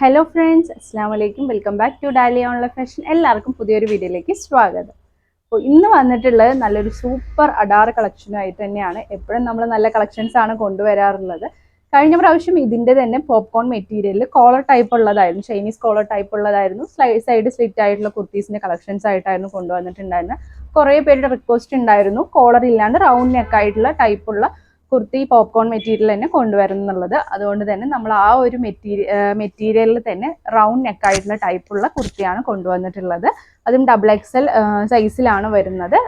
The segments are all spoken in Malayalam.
ഹലോ ഫ്രണ്ട്സ് അസ്സാം വലൈക്കും welcome back to Dali online fashion എല്ലാവർക്കും പുതിയൊരു വീഡിയോയിലേക്ക് സ്വാഗതം. അപ്പോൾ ഇന്ന് വന്നിട്ടുള്ളത് നല്ലൊരു സൂപ്പർ അഡാർ കളക്ഷനുമായിട്ട് തന്നെയാണ്. എപ്പോഴും നമ്മൾ നല്ല കളക്ഷൻസ് ആണ് കൊണ്ടുവരാറുള്ളത്. കഴിഞ്ഞ പ്രാവശ്യം ഇതിന്റെ തന്നെ പോപ്കോൺ മെറ്റീരിയലിൽ കോളർ ടൈപ്പ് ഉള്ളതായിരുന്നു. ചൈനീസ് കോളർ ടൈപ്പ് ഉള്ളതായിരുന്നു. സൈഡ് സ്ലിറ്റ് ആയിട്ടുള്ള കുർത്തീസിന്റെ കളക്ഷൻസ് ആയിട്ടായിരുന്നു കൊണ്ടുവന്നിട്ടുണ്ടായിരുന്നത്. കുറേ പേരുടെ റിക്വസ്റ്റ് ഉണ്ടായിരുന്നു. കോളർ ഇല്ലാണ്ട് റൗണ്ട് നെക്ക് ആയിട്ടുള്ള ടൈപ്പുള്ള കുർത്തി പോപ്കോൺ മെറ്റീരിയൽ തന്നെ കൊണ്ടുവരുന്നുള്ളത് അതുകൊണ്ട് തന്നെ നമ്മൾ ആ ഒരു മെറ്റീരിയൽ മെറ്റീരിയലിൽ തന്നെ റൗണ്ട് നെക്ക് ആയിട്ടുള്ള ടൈപ്പുള്ള കുർത്തിയാണ് കൊണ്ടുവന്നിട്ടുള്ളത്. അതും ഡബിൾ എക്സൽ സൈസിലാണ് വരുന്നത്.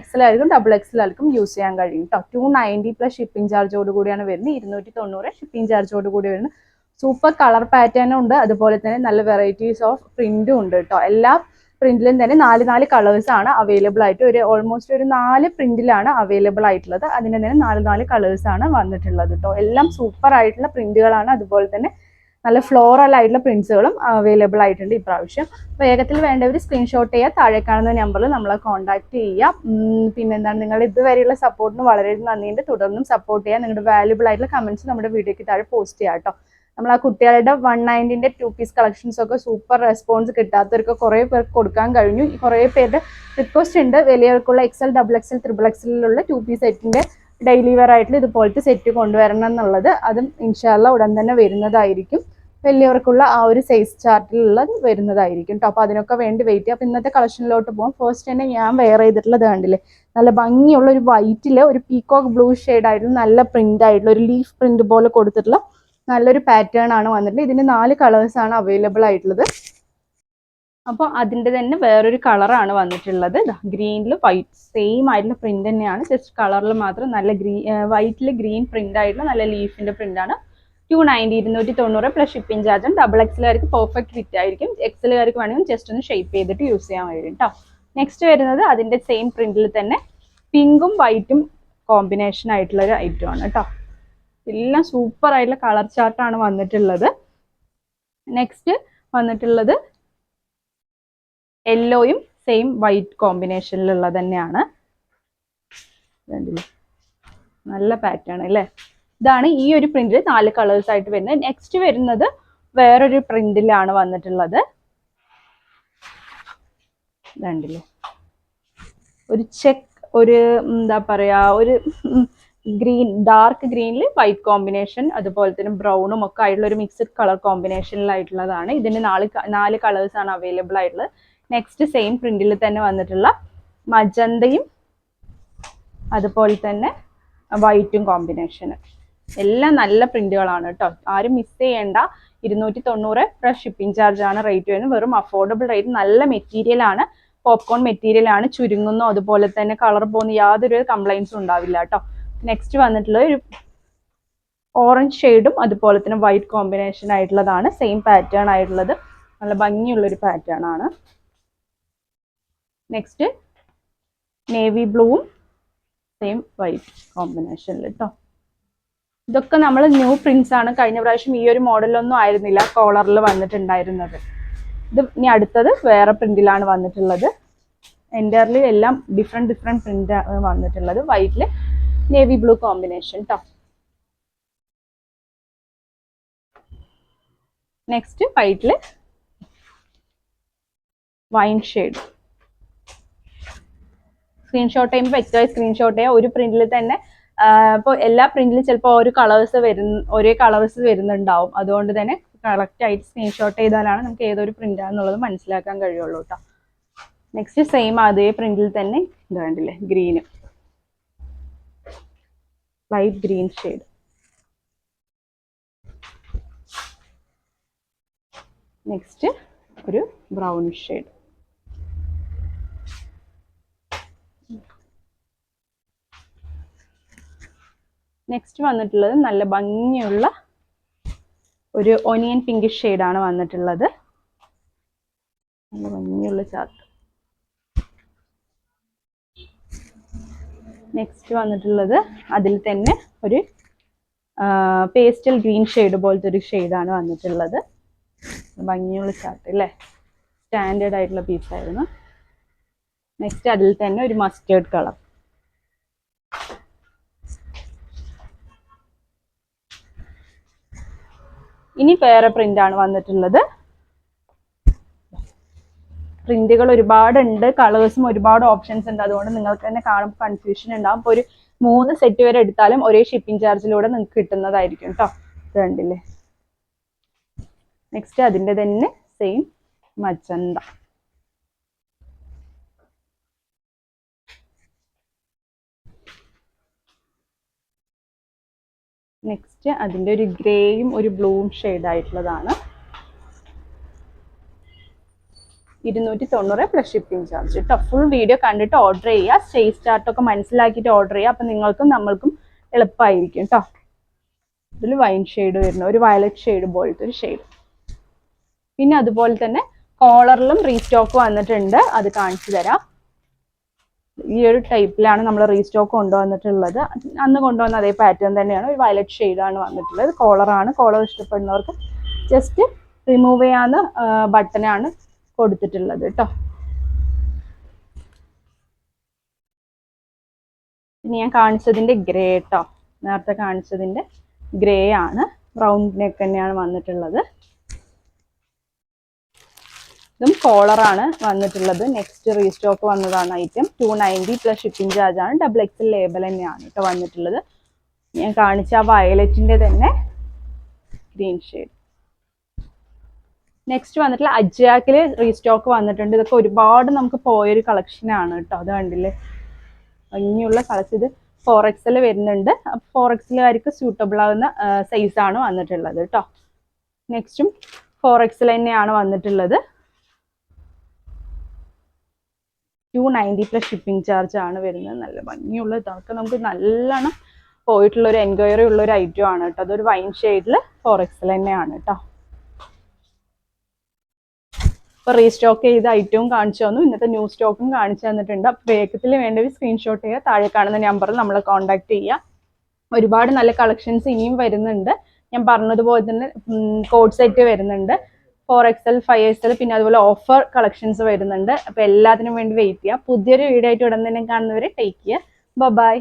എക്സൽ ആയിരിക്കും ഡബിൾ എക്സൽ ആയിരിക്കും യൂസ് ചെയ്യാൻ കഴിയും കേട്ടോ ടു നയന്റി പ്ലസ് ഷിപ്പിംഗ് ചാർജോട് കൂടിയാണ് വരുന്നത്. ഇരുന്നൂറ്റി തൊണ്ണൂറ് ഷിപ്പിംഗ് ചാർജോട് കൂടി വരുന്നത്. സൂപ്പർ കളർ പാറ്റേണും ഉണ്ട്. അതുപോലെ തന്നെ നല്ല വെറൈറ്റീസ് ഓഫ് പ്രിന്റും ഉണ്ട് കേട്ടോ എല്ലാ പ്രിന്റിലും തന്നെ നാല് നാല് കളേഴ്സ് ആണ് അവൈലബിൾ ആയിട്ട് ഒരു ഓൾമോസ്റ്റ് ഒരു നാല് പ്രിന്റിലാണ് അവൈലബിൾ ആയിട്ടുള്ളത്. അതിന് തന്നെ നാല് നാല് കളേഴ്സ് ആണ് വന്നിട്ടുള്ളത് കേട്ടോ എല്ലാം സൂപ്പർ ആയിട്ടുള്ള പ്രിന്റുകളാണ് അതുപോലെ തന്നെ നല്ല ഫ്ലോറൽ ആയിട്ടുള്ള പ്രിന്റ്സുകളും അവൈലബിൾ ആയിട്ടുണ്ട് ഇപ്രാവശ്യം. വേഗത്തിൽ വേണ്ടവർ സ്ക്രീൻഷോട്ട് ചെയ്യുക താഴെ കാണുന്ന നമ്പറിൽ നമ്മളെ കോൺടാക്ട് ചെയ്യുക പിന്നെന്താണ്? നിങ്ങൾ ഇതുവരെയുള്ള സപ്പോർട്ടിന് വളരെ നന്ദിയുണ്ട്. തുടർന്നും സപ്പോർട്ട് ചെയ്യാം നിങ്ങളുടെ വാല്യുബിൾ ആയിട്ടുള്ള കമന്റ്സ് നമ്മുടെ വീഡിയോയ്ക്ക് താഴെ പോസ്റ്റ് ചെയ്യാം കേട്ടോ നമ്മൾ ആ കുട്ടികളുടെ വൺ നയന്റിന്റെ ടു പീസ് കളക്ഷൻസ് ഒക്കെ സൂപ്പർ റെസ്പോൺസ് കിട്ടാത്തവർക്ക് കുറേ പേർക്ക് കൊടുക്കാൻ കഴിഞ്ഞു. കുറേ പേരുടെ റിക്വസ്റ്റ് ഉണ്ട്. വലിയവർക്കുള്ള എക്സൽ ഡബിൾ എക്സൽ ത്രിബിൾ എക്സലിലുള്ള ടു പീസ് സെറ്റിന്റെ ഡെയിലി വെയർ ആയിട്ടുള്ള ഇതുപോലത്തെ സെറ്റ് കൊണ്ടുവരണം എന്നുള്ളത് അതും ഇൻഷാല്ല ഉടൻ തന്നെ വരുന്നതായിരിക്കും. വലിയവർക്കുള്ള ആ ഒരു സൈസ് ചാർട്ടിലുള്ളത് വരുന്നതായിരിക്കും കേട്ടോ അപ്പോൾ അതിനൊക്കെ വേണ്ടി വെയിറ്റ് ചെയ്യാം. അപ്പോൾ ഇന്നത്തെ കളക്ഷനിലോട്ട് പോകാം ഫസ്റ്റ് തന്നെ ഞാൻ വെയർ ചെയ്തിട്ടുള്ളത് കണ്ടില്ലേ? നല്ല ഭംഗിയുള്ള ഒരു വൈറ്റിൽ ഒരു പീക്കോക്ക് ബ്ലൂ ഷെയ്ഡ് ആയിട്ടുള്ള നല്ല പ്രിന്റ് ആയിട്ടുള്ള ഒരു ലീഫ് പ്രിന്റ് പോലെ കൊടുത്തിട്ടുള്ള നല്ലൊരു പാറ്റേൺ ആണ് വന്നിട്ടുള്ളത്. ഇതിന് നാല് കളേഴ്സ് ആണ് അവൈലബിൾ ആയിട്ടുള്ളത്. അപ്പോൾ അതിന്റെ തന്നെ വേറൊരു കളറാണ് വന്നിട്ടുള്ളത്. ഗ്രീനിൽ വൈറ്റ് സെയിം ആയിട്ടുള്ള പ്രിന്റ് തന്നെയാണ്. ജസ്റ്റ് കളറിൽ മാത്രം നല്ല ഗ്രീൻ വൈറ്റിൽ ഗ്രീൻ പ്രിന്റ് ആയിട്ടുള്ള നല്ല ലീഫിന്റെ ആണ്. ടു നയന്റി ഇരുന്നൂറ്റി തൊണ്ണൂറ് പ്ലസ് ഷിപ്പിംഗ് ചാർജും ഡബിൾ എക്സിലുകാർക്ക് പെർഫെക്റ്റ് ഫിറ്റ് ആയിരിക്കും എക്സിലുകാർക്ക് വേണമെങ്കിൽ ജസ്റ്റ് ഒന്ന് ഷേപ്പ് ചെയ്തിട്ട് യൂസ് ചെയ്യാൻ വരും കേട്ടോ നെക്സ്റ്റ് വരുന്നത് അതിന്റെ സെയിം പ്രിന്റിൽ തന്നെ പിങ്കും വൈറ്റും കോമ്പിനേഷൻ ആയിട്ടുള്ള ഒരു ഐറ്റം ആണ് കേട്ടോ എല്ലാം സൂപ്പർ ആയിട്ടുള്ള കളർ ചാർട്ടാണ് വന്നിട്ടുള്ളത്. നെക്സ്റ്റ് വന്നിട്ടുള്ളത് യെല്ലോയും സെയിം വൈറ്റ് കോമ്പിനേഷനിലുള്ള തന്നെയാണ്? നല്ല പാറ്റേൺ അല്ലേ? ഇതാണ് ഈ ഒരു പ്രിന്റിൽ നാല് കളേഴ്സ് ആയിട്ട് വരുന്നത്. നെക്സ്റ്റ് വരുന്നത് വേറൊരു പ്രിന്റിലാണ് വന്നിട്ടുള്ളത്. കണ്ടില്ലേ? ഒരു ചെക്ക് ഒരു എന്താ പറയാ ഒരു ഗ്രീൻ ഡാർക്ക് ഗ്രീനിൽ വൈറ്റ് കോമ്പിനേഷൻ അതുപോലെ തന്നെ ബ്രൗണും ഒക്കെ ആയിട്ടുള്ള ഒരു മിക്സഡ് കളർ കോമ്പിനേഷനിലായിട്ടുള്ളതാണ് ഇതിന് നാല് നാല് കളേഴ്സ് ആണ് അവൈലബിൾ ആയിട്ടുള്ളത്. നെക്സ്റ്റ് സെയിം പ്രിന്റിൽ തന്നെ വന്നിട്ടുള്ള മജന്തയും അതുപോലെ തന്നെ വൈറ്റും കോമ്പിനേഷൻ എല്ലാം നല്ല പ്രിന്റുകളാണ് കേട്ടോ ആരും മിസ് ചെയ്യേണ്ട. ഇരുന്നൂറ്റി തൊണ്ണൂറ് പ്ലസ് ഷിപ്പിംഗ് ചാർജ് ആണ് റേറ്റ് വരുന്നത്. വെറും അഫോർഡബിൾ റേറ്റ് നല്ല മെറ്റീരിയൽ ആണ്. പോപ്കോൺ മെറ്റീരിയൽ ആണ്. ചുരുങ്ങുന്നു. അതുപോലെ തന്നെ കളർ പോകുന്ന. യാതൊരു കംപ്ലൈൻസും ഉണ്ടാവില്ല കേട്ടോ നെക്സ്റ്റ് വന്നിട്ടുള്ള ഒരു ഓറഞ്ച് ഷെയ്ഡും അതുപോലെ തന്നെ വൈറ്റ് കോമ്പിനേഷൻ ആയിട്ടുള്ളതാണ്. സെയിം പാറ്റേൺ ആയിട്ടുള്ളത്. നല്ല ഭംഗിയുള്ള ഒരു പാറ്റേൺ ആണ് നെക്സ്റ്റ് നേവി ബ്ലൂവും സെയിം വൈറ്റ് കോമ്പിനേഷനിൽ കേട്ടോ ഇതൊക്കെ നമ്മൾ ന്യൂ പ്രിന്റ്സ് ആണ്. കഴിഞ്ഞ പ്രാവശ്യം ഈ ഒരു മോഡലൊന്നും ആയിരുന്നില്ല കോളറിൽ വന്നിട്ടുണ്ടായിരുന്നത്. ഇത് ഇനി അടുത്തത് വേറെ പ്രിന്റിലാണ് വന്നിട്ടുള്ളത്. എന്റെ എല്ലാം ഡിഫറെന്റ് ഡിഫറെന്റ് പ്രിന്റ് വന്നിട്ടുള്ളത്. വൈറ്റിൽ നേവി ബ്ലൂ കോമ്പിനേഷൻ കേട്ടോ നെക്സ്റ്റ് വൈറ്റിൽ വൈൻ ഷെയ്ഡ് സ്ക്രീൻഷോട്ട് ചെയ്യുമ്പോൾ വ്യക്തമായി സ്ക്രീൻഷോട്ട് ചെയ്യുക ഒരു പ്രിന്റിൽ തന്നെ ഇപ്പോൾ എല്ലാ പ്രിന്റിലും ചിലപ്പോൾ ഒരു കളേഴ്സ് വരുന്ന ഒരേ കളേഴ്സ് വരുന്നുണ്ടാവും. അതുകൊണ്ട് തന്നെ കറക്റ്റ് ആയിട്ട് സ്ക്രീൻഷോട്ട് ചെയ്താലാണ് നമുക്ക് ഏതൊരു പ്രിന്റ് ആണെന്നുള്ളത് മനസ്സിലാക്കാൻ കഴിയുള്ളൂ കേട്ടോ നെക്സ്റ്റ് സെയിം അതേ പ്രിന്റിൽ തന്നെ ഇത് കണ്ടില്ലേ green light green shade. Next ഒരു ബ്രൗൺ ഷെയ്ഡ് നെക്സ്റ്റ് വന്നിട്ടുള്ളത് നല്ല ഭംഗിയുള്ള ഒരു ഒനിയൻ പിങ്ക് ഷെയ്ഡാണ് വന്നിട്ടുള്ളത്. നല്ല ഭംഗിയുള്ള ചാർട്ട് നെക്സ്റ്റ് വന്നിട്ടുള്ളത് അതിൽ തന്നെ ഒരു പേസ്റ്റൽ ഗ്രീൻ ഷെയ്ഡ് പോലത്തെ ഒരു ഷെയ്ഡാണ് വന്നിട്ടുള്ളത്. ഭംഗിയുള്ള ചാർട്ട് അല്ലേ? സ്റ്റാൻഡേർഡ് ആയിട്ടുള്ള പീസായിരുന്നു നെക്സ്റ്റ് അതിൽ തന്നെ ഒരു മസ്റ്റേർഡ് കളർ ഇനി വേറെ പ്രിന്റ് ആണ് വന്നിട്ടുള്ളത്. പ്രിന്റുകൾ ഒരുപാടുണ്ട് കളേഴ്സും ഒരുപാട് ഓപ്ഷൻസ് ഉണ്ട്. അതുകൊണ്ട് നിങ്ങൾക്ക് തന്നെ കാണുമ്പോൾ കൺഫ്യൂഷൻ ഉണ്ടാവും. ഒരു മൂന്ന് സെറ്റ് വരെ എടുത്താലും ഒരേ ഷിപ്പിംഗ് ചാർജിലൂടെ നിങ്ങൾക്ക് കിട്ടുന്നതായിരിക്കും കേട്ടോ ഇത് കണ്ടില്ലേ നെക്സ്റ്റ് അതിന്റെ തന്നെ സെയിം മച്ചന്ത നെക്സ്റ്റ് അതിന്റെ ഒരു ഗ്രേയും ഒരു ബ്ലൂം ഷെയ്ഡ് ആയിട്ടുള്ളതാണ്. ഇരുന്നൂറ്റി തൊണ്ണൂറ് പ്ലസ് ഷിപ്പിംഗ് ചാർജ് കേട്ടോ ഫുൾ വീഡിയോ കണ്ടിട്ട് ഓർഡർ ചെയ്യുക. സ്റ്റാർട്ട് ഒക്കെ മനസ്സിലാക്കിയിട്ട് ഓർഡർ ചെയ്യുക. അപ്പം നിങ്ങൾക്കും നമ്മൾക്കും എളുപ്പമായിരിക്കും കേട്ടോ ഇതിൽ വൈൻ ഷെയ്ഡ് വരുന്ന. ഒരു വയലറ്റ് ഷെയ്ഡ് പോലത്തെ ഒരു ഷെയ്ഡ് പിന്നെ അതുപോലെ തന്നെ കോളറിലും റീസ്റ്റോക്ക് വന്നിട്ടുണ്ട്. അത് കാണിച്ചു തരാം. ഈ ഒരു ടൈപ്പിലാണ് നമ്മൾ റീസ്റ്റോക്ക് കൊണ്ടുവന്നിട്ടുള്ളത്. അന്ന് കൊണ്ടുവന്ന അതേ പാറ്റേൺ തന്നെയാണ്. ഒരു വയലറ്റ് ഷെയ്ഡാണ് വന്നിട്ടുള്ളത്. കോളറാണ് കോളർ ഇഷ്ടപ്പെടുന്നവർക്ക് ജസ്റ്റ് റിമൂവ് ചെയ്യാവുന്ന ബട്ടനാണ് കൊടുത്തിട്ടുള്ളത് കേട്ടോ. പിന്നെ ഞാൻ കാണിച്ചതിന്റെ ഗ്രേ കേട്ടോ നേരത്തെ കാണിച്ചതിന്റെ ഗ്രേ ആണ്. റൗണ്ട് നെക്ക് തന്നെയാണ് വന്നിട്ടുള്ളത്. ഇതും കോളറാണ് വന്നിട്ടുള്ളത്. നെക്സ്റ്റ് റീസ്റ്റോക്ക് വന്നതാണ് item two ninety plus shipping charge ആണ്. ഡബിൾ എക്സ് ലേബൽ തന്നെയാണ് കേട്ടോ വന്നിട്ടുള്ളത്. ഞാൻ കാണിച്ച ആ വയലറ്റിന്റെ തന്നെ ഗ്രീൻ ഷെയ്ഡ് നെക്സ്റ്റ് വന്നിട്ടുള്ള അജാക്കിൽ റീസ്റ്റോക്ക് വന്നിട്ടുണ്ട്. ഇതൊക്കെ ഒരുപാട് നമുക്ക് പോയൊരു കളക്ഷനാണ് കേട്ടോ. അത് കണ്ടില്ലേ? ഭംഗിയുള്ള കളക്ഷൻ ഇത് ഫോർ എക്സിൽ വരുന്നുണ്ട്. ഫോർ എക്സിലുകാർക്ക് സ്യൂട്ടബിൾ ആകുന്ന ആണ് വന്നിട്ടുള്ളത് കേട്ടോ. നെക്സ്റ്റും ഫോർ എക്സിൽ തന്നെയാണ് വന്നിട്ടുള്ളത്. Two ninety plus shipping charge ആണ് വരുന്നത്. നല്ല ഭംഗിയുള്ള ഇതൊക്കെ നമുക്ക് നല്ലോണം പോയിട്ടുള്ള ഒരു എൻക്വയറി ഉള്ള ഒരു ഐറ്റം ആണ് കേട്ടോ. അതൊരു വൈൻ ഷെയ്ഡിൽ ഫോർ എക്സിൽ തന്നെയാണ് കേട്ടോ. ഇപ്പോൾ റീസ്റ്റോക്ക് ചെയ്ത ഐറ്റവും കാണിച്ചു തന്നു. ഇന്നത്തെ ന്യൂ സ്റ്റോക്കും കാണിച്ചു തന്നിട്ടുണ്ട്. അപ്പോൾ വേഗത്തിൽ വേണ്ടവർ സ്ക്രീൻഷോട്ട് ചെയ്യുക താഴെ കാണുന്ന നമ്പറിൽ നമ്മൾ കോൺടാക്ട് ചെയ്യുക. ഒരുപാട് നല്ല കളക്ഷൻസ് ഇനിയും വരുന്നുണ്ട്. ഞാൻ പറഞ്ഞതുപോലെ തന്നെ കോഡ് സെറ്റ് വരുന്നുണ്ട്. ഫോർ എക്സൽ ഫൈവ് എക്സൽ പിന്നെ അതുപോലെ ഓഫർ കളക്ഷൻസ് വരുന്നുണ്ട്. അപ്പോൾ എല്ലാത്തിനും വേണ്ടി വെയിറ്റ് ചെയ്യുക. പുതിയൊരു വീഡിയോ ആയിട്ട് ഉടൻ തന്നെ കാണുന്നവരെ ടേക്ക് ചെയ്യുക ബൈ